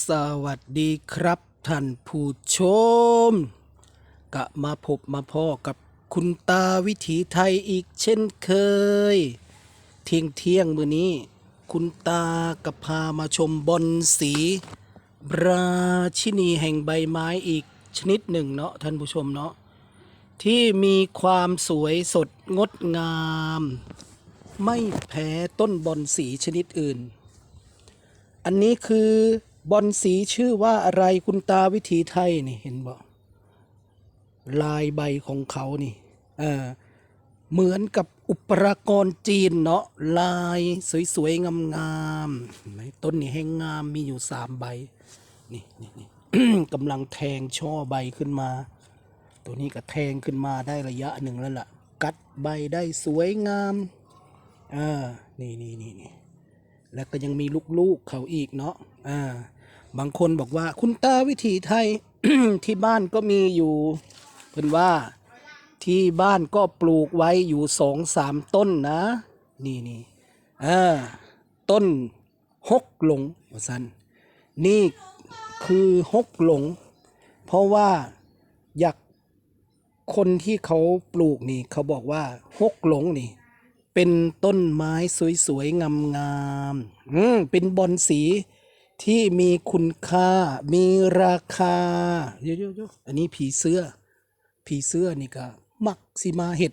สวัสดีครับท่านผู้ชม กะมาพบมาพ่อกับคุณตาวิถีไทยอีกเช่นเคย เที่ยงเที่ยงมือนี้ คุณตากับพามาชมบอนสีราชินีแห่งใบไม้อีกชนิดหนึ่งเนาะท่านผู้ชมเนาะที่มีความสวยสดงดงาม ไม่แพ้ต้นบอนสีชนิดอื่น อันนี้คือ บอนสีชื่อว่าอะไรคุณตาวิถีไทยนี่เห็นบ่ลายใบของเขานี่เออเหมือนกับอุปรากรจีนเนาะลายสวยๆงามๆเห็นไหมต้นนี้แห้งงามมีอยู่สามใบนี่นี่นี่กำลังแทงช่อใบขึ้นมา ตัวนี้ก็แทงขึ้นมาได้ระยะหนึ่งแล้วล่ะ กัดใบได้สวยงามอ่านี่นี่นี่นี่แล้วก็ยังมีลูกๆเขาอีกเนาะอ่า บางคนบอกว่า คุณตาวิถีไทย ที่บ้านก็มีอยู่เพิ่นว่าที่บ้านก็ปลูกไว้อยู่สองสามต้นนะ นี่นี่อ่าต้นฮกหลงว่าสันนี่คือฮกหลง เพราะว่าอยากคนที่เขาปลูกนี่ เขาบอกว่าฮกหลงนี่ เป็นต้นไม้สวยๆงามๆอืมเป็นบอนสี ที่มีคุณค่า มีราคาเยอะๆอันนี้ผีเสื้อ ผีเสื้อนี่ก็มักสิมาเห็ด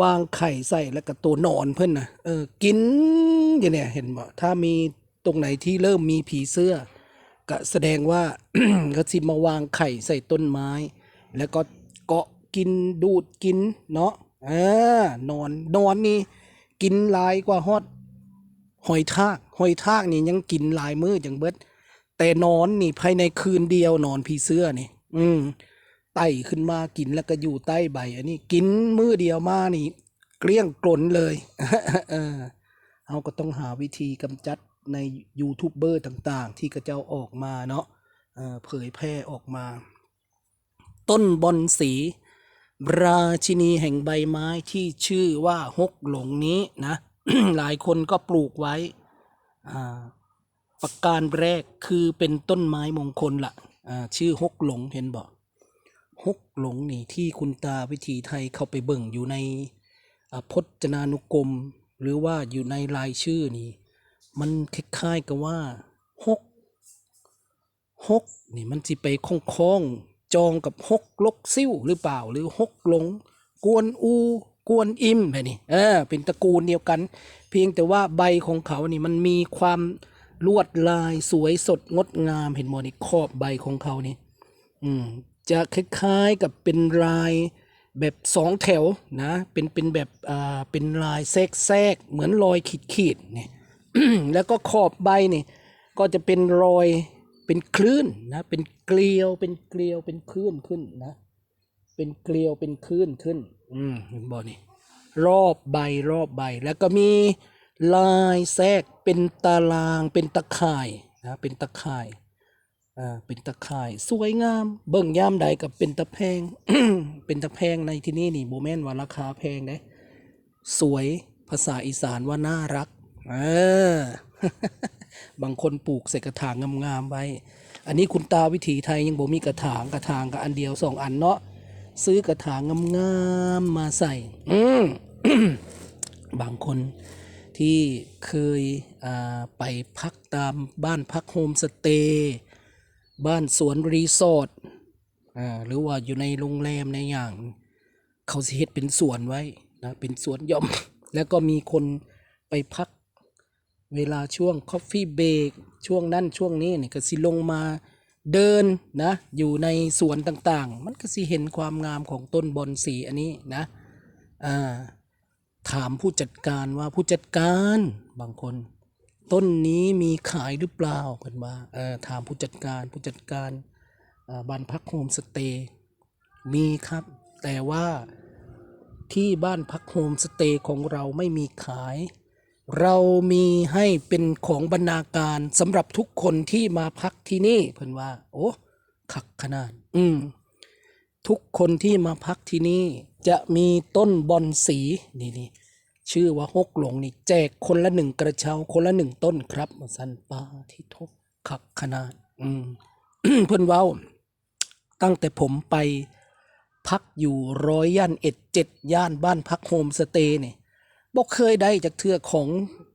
วางไข่ใส่แล้วก็ตัวนอนเพิ่อนนะเออกินอย่างเนี้ยเห็นบ่ถ้ามีตรงไหนที่เริ่มมีผีเสื้อ ก็แสดงว่าก็สิมาวางไข่ใส่ต้นไม้ แล้วก็เกาะกินดูดกินเนาะอ่านอนนอนนี่กินลายกว่าฮอด หอยทากหอยทากนี่ยังกินหลายมื้อจังเบิด แต่นอนนี่ภายในคืนเดียวนอนผีเสื้อนี่ อืมไต่ขึ้นมากินแล้วก็อยู่ใต้ใบ อันนี้ กินมื้อเดียวมานี่ เกลี้ยงกลนเลยเออเราก็ต้องหาวิธีกำจัดในยูทูบเบอร์ต่างๆ ที่กระเจ้าออกมาเนาะเออเผยแพร่ออกมา ต้นบอนสี ราชินีแห่งใบไม้ที่ชื่อว่าฮกหลงนี้นะ หลายคนก็ปลูกไว้ประการแรกคือเป็นต้นไม้มงคลละอ่าชื่อฮกหลงเห็นบอกฮกหลงนี่ที่คุณตาวิถีไทยเข้าไปเบิ่งอยู่ในพจนานุกรม หรือว่าอยู่ในรายชื่อนี่ มันคล้ายๆกับว่าฮกฮกนี่มันสิไปคล้องคองจองกับฮกลกซิ่วหรือเปล่า หรือฮกหลง กวนอู กวนอิมแบบนี้เออเป็นตระกูลเดียวกัน เพียงแต่ว่าใบของเขานี่มันมีความลวดลายสวยสดงดงามเห็นหมดนี่ขอบใบของเขานี่อืมจะคล้ายๆกับเป็นลายแบบสองแถวนะเป็นเป็นแบบอ่าเป็นลายแทรกแทรกเหมือนรอยขีดขีดเนี่ยแล้วก็ขอบใบนี่ก็จะเป็นรอยเป็นคลื่นนะเป็นเกลียวเป็นเกลียวเป็นคลื่นขึ้นนะเป็นเกลียวเป็นคลื่นขึ้น อืมเห็นบ่นี่รอบใบรอบใบ แล้วก็มีลายแทรกเป็นตารางเป็นตะข่ายนะเป็นตะข่ายอ่าเป็นตะข่ายสวยงาม เบิ่งยามใดกับเป็นตะแพง เป็นตะแพงในที่นี่นี่โมเมนว่าราคาแพงเด้สวยภาษาอีสานว่าน่ารักเออบางคนปลูกใส่กระถางงามๆไว้ อันนี้คุณตาวิถีไทยยังบ่มีกระถางกระถางกับอันเดียวสองอันเนาะ ซื้อกระถางงามๆมาใส่ อืมบางคนที่เคยอ่าไปพักตามบ้านพักโฮมสเตย์บ้านสวนรีสอร์ทอ่าหรือว่าอยู่ในโรงแรมในอย่าง เขาสิเฮ็ดเป็นสวนไว้นะเป็นสวนหย่อม แล้วก็มีคนไปพักเวลาช่วง Coffee Break ช่วงนั้นช่วงนี้นี่ก็สิลงมา เดินนะอยู่ในสวนต่างๆ มันก็สิเห็นความงามของต้นบอนสีอันนี้นะอ่าถามผู้จัดการว่าผู้จัดการบางคน ต้นนี้มีขายหรือเปล่าเพิ่นว่าเออถามผู้จัดการผู้จัดการาบ้านพักโฮมสเตย์มีครับ แต่ว่าที่บ้านพักโฮมสเตย์ของเราไม่มีขาย เรามีให้เป็นของบรรณาการสำหรับทุกคนที่มาพักที่นี่ เพิ่นว่า โอ้คักขนาด อืม ทุกคนที่มาพักที่นี่ จะมีต้นบอนสีนี่นี่ชื่อว่าฮกหลงนี่แจกคนละหนึ่งกระเช้าคนละหนึ่งต้นครับสันปาที่ทบขักขนาด อืมเพื่อนเว้า ตั้งแต่ผมไปพักอยู่ร้อยย่านเอ็ดเจ็ดย่านบ้านพักโฮมสเตย์เนี่ย บอกเคยได้จากเทือกของ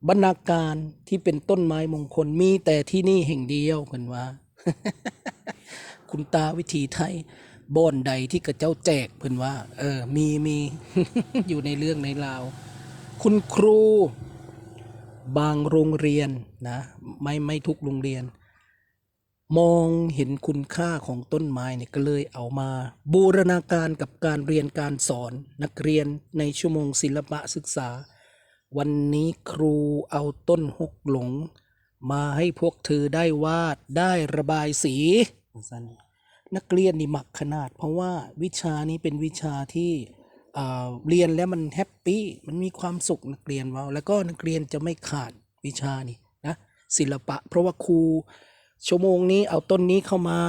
บรรณาการที่เป็นต้นไม้มงคลมีแต่ที่นี่แห่งเดียวเพื่อนว่า คุณตาวิถีไทยบ่อนใดที่กระเจ้าแจกเพื่อนว่า เออ มีมีอยู่ในเรื่องในราว คุณครูบางโรงเรียนนะ ไม่ไม่ทุกโรงเรียน มองเห็นคุณค่าของต้นไม้เนี่ยก็เลยเอามา บูรณาการกับการเรียนการสอนนักเรียนในชั่วโมงศิลปะศึกษา วันนี้ครูเอาต้นหกหลง มาให้พวกเธอได้วาดได้ระบายสีสนนักเรียนนี่หมักขนาด เพราะว่าวิชานี้เป็นวิชาที่เรียนแล้วมันแฮปปี้มันมีความสุขนักเรียนว่าแล้วก็นักเรียนจะไม่ขาดวิชานี้นะศิลปะ เพราะว่าครู ชั่วโมงนี้เอาต้นนี้เข้ามา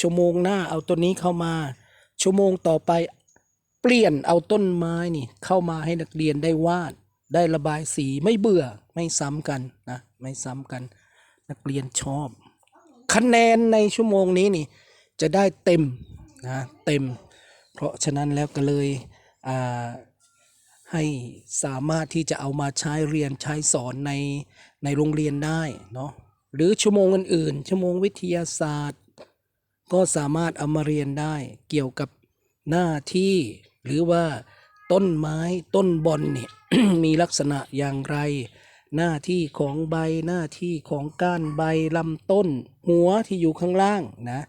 ชั่วโมงหน้าเอาต้นนี้เข้ามา ชั่วโมงต่อไปเปลี่ยนเอาต้นไม้นี่เข้ามาให้นักเรียนได้วาด ได้ระบายสีไม่เบื่อไม่ซ้ำกันนะไม่ซ้ำกัน นักเรียนชอบ คะแนนในชั่วโมงนี้นี่จะได้เต็มนะเต็ม เพราะฉะนั้นแล้วก็เลยให้สามารถที่จะเอามาใช้เรียนใช้สอนในในโรงเรียนได้เนาะ หรือชั่วโมงอื่นๆชั่วโมงวิทยาศาสตร์ ก็สามารถเอามาเรียนได้เกี่ยวกับหน้าที่ หรือว่าต้นไม้ต้นบอนเนี่ยมีลักษณะอย่างไร หน้าที่ของใบหน้าที่ของก้านใบลำต้น หัวที่อยู่ข้างล่างนะ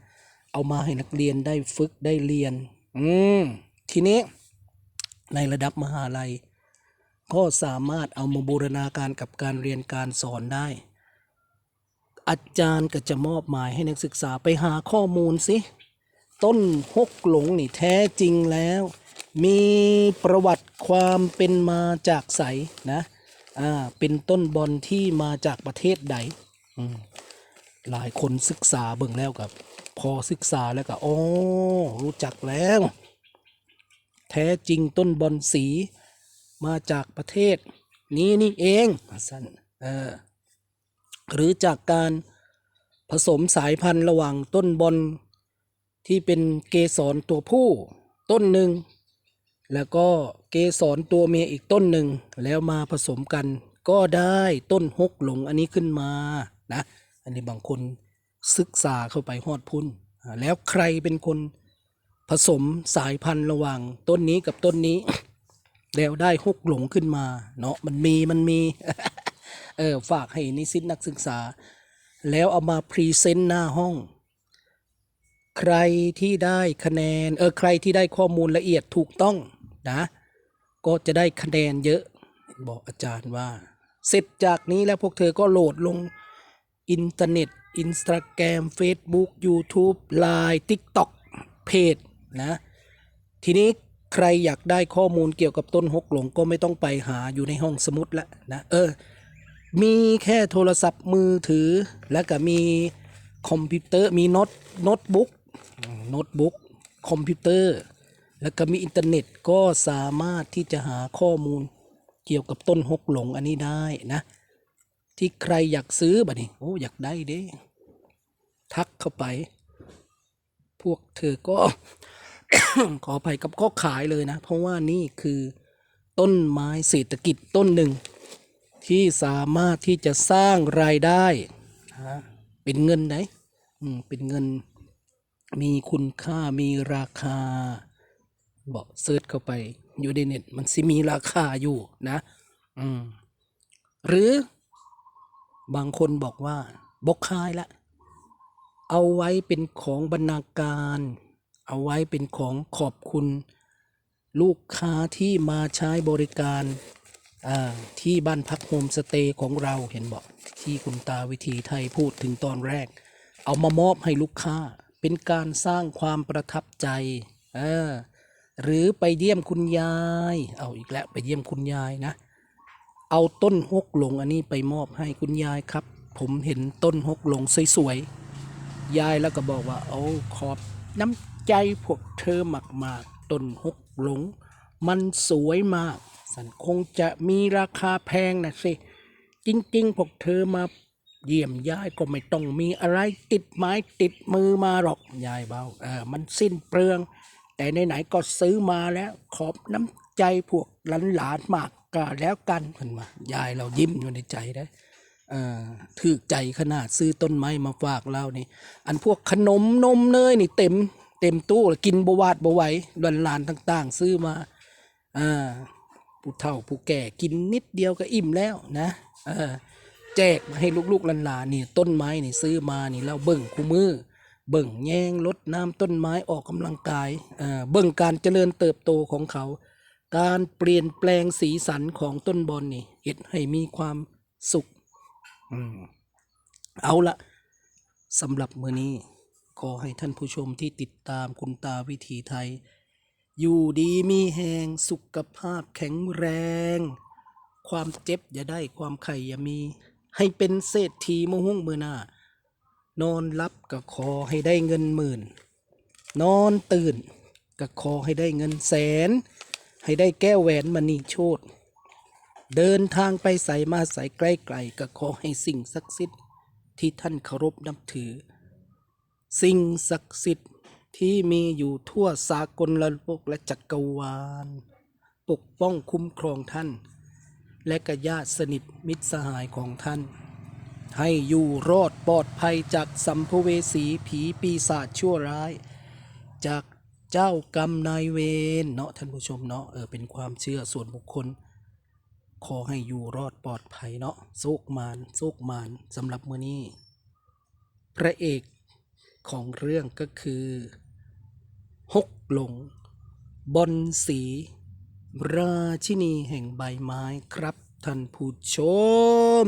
เอามาให้นักเรียนได้ฝึกได้เรียน อืมทีนี้ในระดับมหาลัย ก็สามารถเอามาบูรณาการกับการเรียนการสอนได้ อาจารย์ก็จะมอบหมายให้นักศึกษาไปหาข้อมูลสิต้นฮกหลงนี่แท้จริงแล้ว มีประวัติความเป็นมาจากไสนะอ่าเป็นต้นบอลที่มาจากประเทศใดอืมหลายคนศึกษาเบิ่งแล้วกับ พอศึกษาแล้วก็โอ้รู้จักแล้ว แท้จริงต้นบอนสีมาจากประเทศ นี้นี่เองสั้นเออ หรือจากการผสมสายพันธุ์ระหว่างต้นบอนที่เป็นเกสรตัวผู้ต้นหนึ่ง แล้วก็เกสรตัวเมียอีกต้นหนึ่ง แล้วมาผสมกันก็ได้ต้นฮกหลงอันนี้ขึ้นมานะอันนี้บางคนศึกษาเข้าไปฮอดพุ่น แล้วใครเป็นคนผสมสายพันธุ์ระหว่างต้นนี้กับต้นนี้ แล้วได้ฮกหลงขึ้นมา เนาะมันมีมันมี เออฝากให้นิสิตนักศึกษา แล้วเอามาพรีเซนต์หน้าห้อง ใครที่ได้คะแนนเออใครที่ได้ข้อมูลละเอียดถูกต้องนะก็จะได้คะแนนเยอะบอกอาจารย์ว่า เสร็จจากนี้แล้วพวกเธอก็โหลดลงอินเทอร์เน็ตอินสตาแกรม Facebook YouTube Line TikTok เพจนะทีนี้ใครอยากได้ข้อมูลเกี่ยวกับต้นฮกหลงก็ไม่ต้องไปหาอยู่ในห้องสมุดละนะเออ มีแค่โทรศัพท์มือถือ แล้วก็มีคอมพิวเตอร์มีโน้ตโน้ตบุ๊กโน้ตบุ๊กคอมพิวเตอร์ แล้วก็มีอินเทอร์เน็ตก็สามารถที่จะหาข้อมูลเกี่ยวกับต้นฮกหลงอันนี้ได้นะ ที่ใครอยากซื้อบัดนี้โอ้อยากได้เด้ ทักเข้าไป พวกเธอก็ ขออภัยกับก็ขายเลยนะ เพราะว่านี่คือต้นไม้เศรษฐกิจต้นหนึ่ง ที่สามารถที่จะสร้างรายได้นะเป็นเงินไหนอืมเป็นเงินมีคุณค่ามีราคาบอกเซิร์ชเข้าไปอยู่ในเน็ตมันสิมีราคาอยู่นะ อืม หรือบางคนบอกว่าบกคายละ เอาไว้เป็นของบรรณาการ เอาไว้เป็นของขอบคุณ ลูกค้าที่มาใช้บริการอ่า ที่บ้านพักโฮมสเตย์ของเราเห็นบอกที่คุณตาวิธีไทยพูดถึงตอนแรก เอามามอบให้ลูกค้า เป็นการสร้างความประทับใจหรือไปเยี่ยมคุณยาย เอาอีกแล้วไปเยี่ยมคุณยายนะ เอาต้นฮกหลงอันนี้ไปมอบให้คุณยายครับ ผมเห็นต้นฮกหลงสวยๆ ยายแล้วก็บอกว่าโอ้ขอบน้ำใจพวกเธอมากๆต้นฮกหลง มันสวยมาก สันคงจะมีราคาแพงนะสิ จริงๆ พวกเธอมาเยี่ยมยายก็ไม่ต้องมีอะไรติดไม้ติดมือมาหรอกยายเบาเออมันสิ้นเปลือง แต่ไหนๆก็ซื้อมาแล้วขอบน้ำใจพวกหลานๆมากก็แล้วกันเพิ่นมายายเรายิ้มอยู่ในใจได้เออถือใจขนาดซื้อต้นไม้มาฝากเรานี่ อันพวกขนมนมเนยนี่เต็ม เต็มตู้กินบวาดบไหวหลานๆต่าง ๆ ซื้อมาอ่า ผู้เฒ่าผู้แก่กินนิดเดียวก็อิ่มแล้วนะเออแจกมาให้ลูกๆหลานๆนี่ต้นไม้นี่ซื้อมานี่เราเบิ่งคู่มือ เบิ่งแยงลดน้ำต้นไม้ออกกำลังกายเอ่อเบิ่งการเจริญเติบโตของเขา การเปลี่ยนแปลงสีสันของต้นบอลนี่เห็ดให้มีความสุขอืมเอาละสำหรับมื้อนี้ขอให้ท่านผู้ชมที่ติดตามคุณตาวิถีไทย อยู่ดีมีแหงสุขภาพแข็งแรง ความเจ็บอย่าได้ความไข่อย่ามี ให้เป็นเศรษฐีมหุ่งมือหน้านอนรับก็ขอให้ได้เงินหมื่น นอนตื่นก็ขอให้ได้เงินแสน ให้ได้แก้วแหวนมณีโชตเดินทางไปใส่มาใส่ใกล้ๆก็ขอให้สิ่งศักดิ์สิทธิ์ที่ท่านเคารพนับถือ สิ่งศักดิ์สิทธิ์ ที่มีอยู่ทั่วสากลโลกและจักรวาล ปกป้องคุ้มครองท่าน และกญาติสนิทมิตรสหายของท่าน ให้อยู่รอดปลอดภัยจากสัมภเวสีผีปีศาจชั่วร้าย จากเจ้ากรรมนายเวรเนาะท่านผู้ชมเนาะเออเป็นความเชื่อส่วนบุคคล ขอให้อยู่รอดปลอดภัยเนาะโชคมานโชคมานสำหรับมือนี้ พระเอก ของเรื่องก็คือฮกหลง บอนสี ราชินีแห่งใบไม้ครับท่านผู้ชม